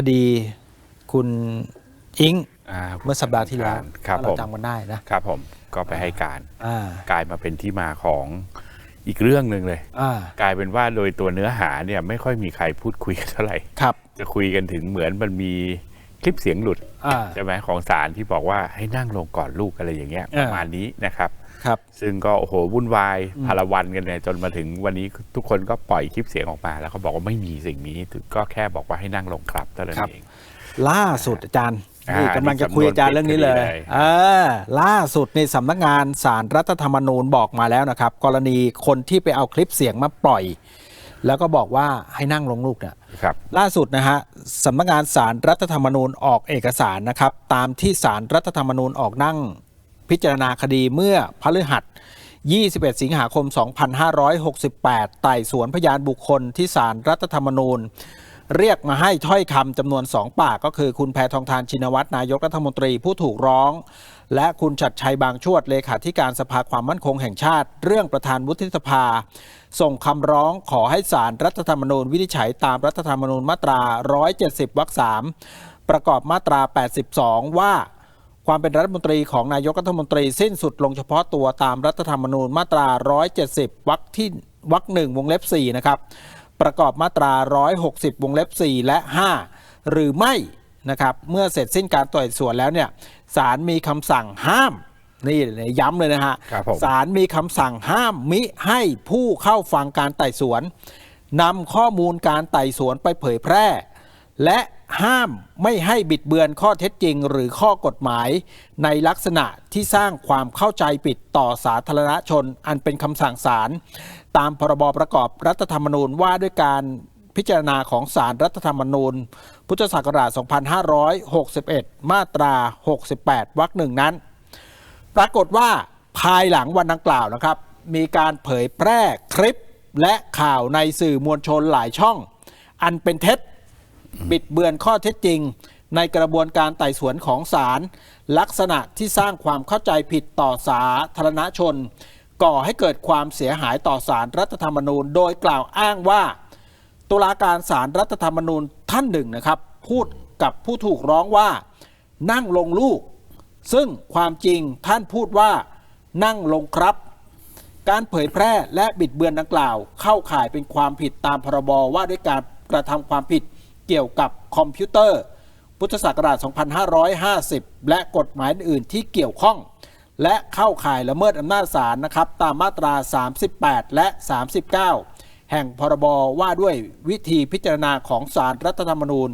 คดีคุณอิงาเมื่อสัปดาห์ที่แล้วครับถ้าผเรามจำกันได้นะ ครับผมก็ไปให้การอ่ากลายมาเป็นที่มาของอีกเรื่องหนึ่งเลย อ่ากลายเป็นว่าโดยตัวเนื้อหาเนี่ยไม่ค่อยมีใครพูดคุยกันเท่าไหร่ ครับ จะคุยกันถึงเหมือนมันมีค ลิปเสียงหลุดอ่าใช่ไหมของสารที่บอกว่าให้นั่งลงก่อนลูกอะไรอย่างเงี้ยอ่าประมาณนี้นะครับครับ ซึ่งก็โอ้โหวุ่นวายพาละวันกันเนี่ยจนมาถึงวันนี้ทุกคนก็ปล่อยคลิปเสียงออกมา แล้วเขาบอกว่าไม่มีสิ่งนี้ก็แค่บอกว่าให้นั่งลงครับเท่านั้นครับเองล่าสุดอาจารย์อ่านี่นี่กำลังจะคุยอาจารย์เรื่องนี้เลยสำนวนปิดคดีเลยเออล่าสุดในสำนักงานสารรัฐธรรมนูญบอกมาแล้วนะครับ กรณีคนที่ไปเอาคลิปเสียงมาปล่อย แล้วก็บอกว่าให้นั่งลงลูกเนี่ยครับ ล่าสุดนะฮะสำนักงานสารรัฐธรรมนูญออกเอกสารนะครับ ตามที่สารรัฐธรรมนูญออกนั่งพิจารณาคดีเมื่อพฤหัส 21 สิงหาคม 2568 ไต่สวนพยานบุคคลที่สารรัฐธรรมนูญ เรียกมาให้ถ้อยคำจำนวนสองปากก็คือคุณแพทองทานชินวัตรนายกรัฐมนตรีผู้ถูกร้อง และคุณชัดชัยบางชวดเลขาธิการสภาความมั่นคงแห่งชาติ เรื่องประธานวุฒิสภา ส่งคำร้องขอให้ศาลรัฐธรรมนูญวินิจฉัยตามรัฐธรรมนูญมาตรา 170 วรรค 3 ประกอบมาตรา 82 ว่าความเป็นรัฐมนตรีของนายกรัฐมนตรีสิ้นสุดลงเฉพาะตัวตามรัฐธรรมนูญมาตรา 170 วรรคที่วรรคหนึ่งวงเล็บ4นะครับ ประกอบมาตรา 160 วงเล็บ 4 และ 5 หรือไม่นะครับเมื่อเสร็จสิ้นการไต่สวนแล้วเนี่ยศาลมีคำสั่งห้ามนี่ย้ำเลยนะฮะครับผมศาลมีคำสั่งห้ามมิให้ผู้เข้าฟังการไต่สวนนำข้อมูลการไต่สวนไปเผยแพร่ และ ห้ามไม่ให้บิดเบือนข้อเท็จจริง หรือข้อกฎหมาย ในลักษณะที่สร้างความเข้าใจผิดต่อสาธารณชน อันเป็นคำสั่งศาลตามพรบประกอบรัฐธรรมนูญว่าด้วยการพิจารณาของศาลรัฐธรรมนูญ พุทธศักราช 2561 มาตรา 68 วรรคหนึ่งนั้น ปรากฏว่าภายหลังวันดังกล่าวนะครับ มีการเผยแพร่คลิปและข่าวในสื่อมวลชนหลายช่อง อันเป็นเท็จ บิดเบือนข้อเท็จจริง ในกระบวนการไต่สวนของศาลลักษณะที่สร้างความเข้าใจผิดต่อสาธารณชน ก่อให้เกิดความเสียหายต่อศาลรัฐธรรมนูญ โดยกล่าวอ้างว่า ตุลาการศาลรัฐธรรมนูญท่านหนึ่งนะครับ พูดกับผู้ถูกร้องว่า นั่งลงลูก ซึ่งความจริงท่านพูดว่า นั่งลงครับการเผยแพร่และบิดเบือนดังกล่าว เข้าข่ายเป็นความผิดตามพรบว่าด้วยการกระทำความผิด เกี่ยวกับคอมพิวเตอร์ พุทธศักราช 2550 และกฎหมายอื่นที่เกี่ยวข้อง และเข้าข่ายละเมิดอำนาจศาลนะครับตามมาตรา 38 และ 39 แห่งพรบว่าด้วยวิธีพิจารณาของศาลรัฐธรรมนูญ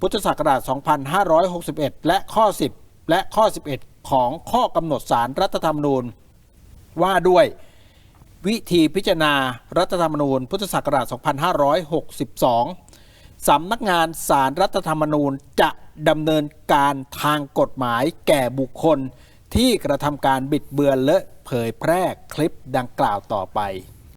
พุทธศักราช 2561 และข้อ 10 และข้อ 11 ของข้อกำหนดศาลรัฐธรรมนูญ ว่าด้วยวิธีพิจารณารัฐธรรมนูญ พุทธศักราช 2562 สำนักงานสารรัฐธรรมนูญจะดำเนินการทางกฎหมายแก่บุคคล ที่กระทำการบิดเบือนและเผยแพร่คลิปดังกล่าวต่อไป